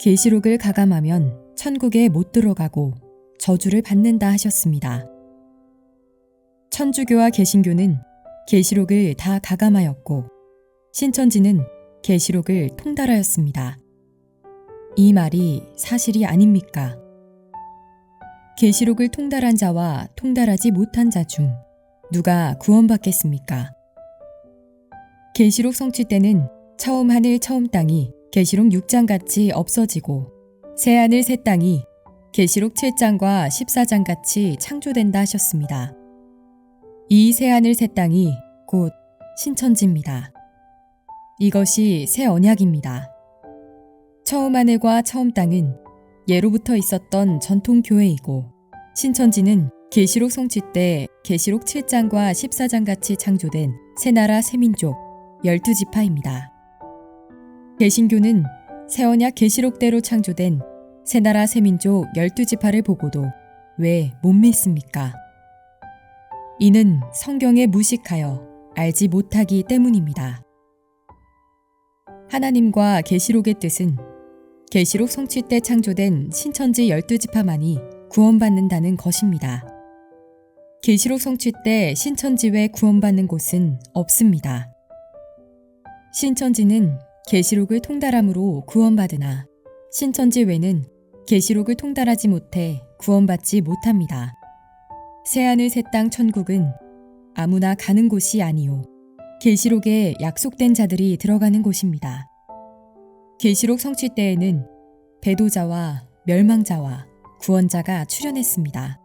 계시록을 가감하면 천국에 못 들어가고 저주를 받는다 하셨습니다. 천주교와 개신교는 계시록을 다 가감하였고 신천지는 계시록을 통달하였습니다. 이 말이 사실이 아닙니까? 계시록을 통달한 자와 통달하지 못한 자 중 누가 구원받겠습니까? 계시록 성취 때는 처음 하늘 처음 땅이 계시록 6장 같이 없어지고 새 하늘 새 땅이 계시록 7장과 14장 같이 창조된다 하셨습니다. 이 새 하늘 새 땅이 곧 신천지입니다. 이것이 새 언약입니다. 처음 하늘과 처음 땅은 예로부터 있었던 전통 교회이고 신천지는 계시록 성취 때 계시록 7장과 14장 같이 창조된 새 나라 새 민족 12지파입니다. 개신교는 새 언약 계시록대로 창조된 새 나라 새 민족 12지파를 보고도 왜 못 믿습니까? 이는 성경에 무식하여 알지 못하기 때문입니다. 하나님과 계시록의 뜻은 계시록 성취 때 창조된 신천지 12지파만이 구원받는다는 것입니다. 계시록 성취 때 신천지 외 구원받는 곳은 없습니다. 신천지는 계시록을 통달함으로 구원받으나 신천지 외는 계시록을 통달하지 못해 구원받지 못합니다. 새하늘 새 땅 천국은 아무나 가는 곳이 아니요 계시록에 약속된 자들이 들어가는 곳입니다. 계시록 성취 때에는 배도자와 멸망자와 구원자가 출현했습니다.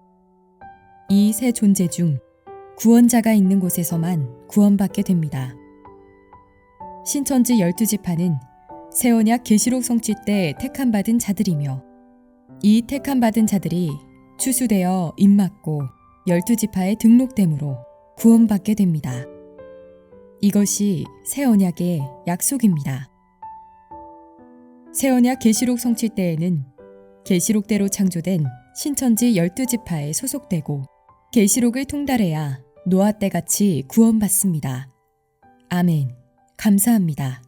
이 세 존재 중 구원자가 있는 곳에서만 구원받게 됩니다. 신천지 12지파는 새언약 계시록 성취 때 택함 받은 자들이며 이 택함 받은 자들이 추수되어 입맞고 12지파에 등록됨으로 구원받게 됩니다. 이것이 새 언약의 약속입니다. 새 언약 계시록 성취 때에는 계시록대로 창조된 신천지 12지파에 소속되고 계시록을 통달해야 노아 때같이 구원받습니다. 아멘. 감사합니다.